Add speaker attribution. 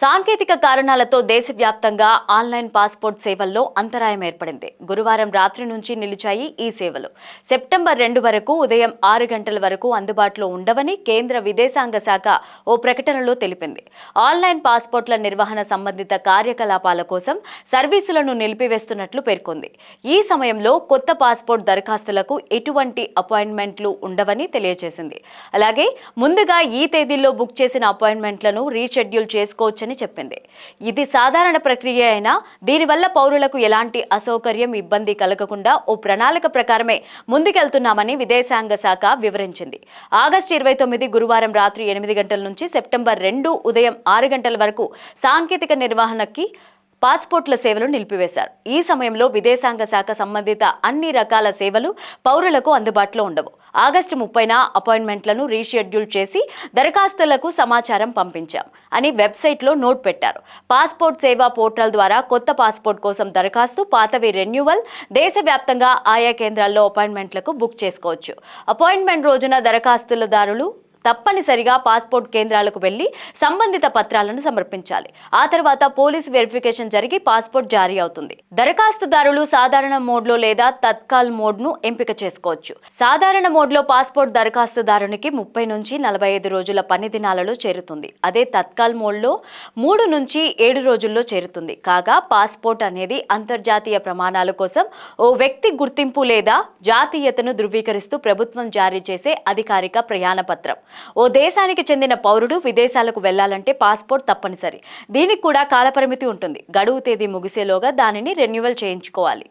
Speaker 1: సాంకేతిక కారణాలతో దేశవ్యాప్తంగా ఆన్లైన్ పాస్పోర్ట్ సేవల్లో అంతరాయం ఏర్పడింది. గురువారం రాత్రి నుంచి నిలిచాయి ఈ సేవలు. సెప్టెంబర్ రెండు వరకు ఉదయం ఆరు గంటల వరకు అందుబాటులో ఉండవని కేంద్ర విదేశాంగ శాఖ ఓ ప్రకటనలో తెలిపింది. ఆన్లైన్ పాస్పోర్ట్ల నిర్వహణ సంబంధిత కార్యకలాపాల కోసం సర్వీసులను నిలిపివేస్తున్నట్లు పేర్కొంది. ఈ సమయంలో కొత్త పాస్పోర్ట్ దరఖాస్తులకు ఎటువంటి అపాయింట్మెంట్లు ఉండవని తెలియజేసింది. అలాగే ముందుగా ఈ తేదీల్లో బుక్ చేసిన అపాయింట్మెంట్లను రీషెడ్యూల్ చేసుకోవచ్చు చేయవచ్చని చెప్పింది. ఇది సాధారణ ప్రక్రియ అయినా దీనివల్ల పౌరులకు ఎలాంటి అసౌకర్యం ఇబ్బంది కలగకుండా ఓ ప్రణాళిక ప్రకారమే ముందుకెళ్తున్నామని విదేశాంగ శాఖ వివరించింది. ఆగస్టు ఇరవై తొమ్మిది గురువారం రాత్రి ఎనిమిది గంటల నుంచి సెప్టెంబర్ రెండు ఉదయం ఆరు గంటల వరకు సాంకేతిక నిర్వహణకి పాస్పోర్ట్ల సేవలు నిలిపివేశారు. ఈ సమయంలో విదేశాంగ శాఖ సంబంధిత అన్ని రకాల సేవలు పౌరులకు అందుబాటులో ఉండవు. ఆగస్టు ముప్పైన అపాయింట్మెంట్లను రీషెడ్యూల్ చేసి దరఖాస్తులకు సమాచారం పంపించాం అని వెబ్సైట్లో నోట్ పెట్టారు. పాస్పోర్ట్ సేవా పోర్టల్ ద్వారా కొత్త పాస్పోర్ట్ కోసం దరఖాస్తు పాతవి రెన్యువల్ దేశవ్యాప్తంగా ఆయా కేంద్రాల్లో అపాయింట్మెంట్లకు బుక్ చేసుకోవచ్చు. అపాయింట్మెంట్ రోజున దరఖాస్తులదారులు తప్పనిసరిగా పాస్పోర్ట్ కేంద్రాలకు వెళ్ళి సంబంధిత పత్రాలను సమర్పించాలి. ఆ తర్వాత పోలీస్ వెరిఫికేషన్ జరిగి పాస్పోర్ట్ జారీ అవుతుంది. దరఖాస్తుదారులు సాధారణ మోడ్లో లేదా తత్కాల్ మోడ్ను ఎంపిక చేసుకోవచ్చు. సాధారణ మోడ్లో పాస్పోర్ట్ దరఖాస్తుదారునికి ముప్పై నుంచి నలభై ఐదు రోజుల పని దినాలలో చేరుతుంది. అదే తత్కాల్ మోడ్లో మూడు నుంచి ఏడు రోజుల్లో చేరుతుంది. కాగా పాస్పోర్ట్ అనేది అంతర్జాతీయ ప్రమాణాల కోసం ఓ వ్యక్తి గుర్తింపు లేదా జాతీయతను ధృవీకరిస్తూ ప్రభుత్వం జారీ చేసే అధికారిక ప్రయాణ పత్రం ఓ దేశానికి చెందిన పౌరుడు విదేశాలకు వెళ్ళాలంటే పాస్పోర్ట్ తప్పనిసరి. దీనికి కూడా కాలపరిమితి ఉంటుంది. గడువు తేదీ ముగిసేలోగా దానిని రెన్యువల్ చేయించుకోవాలి.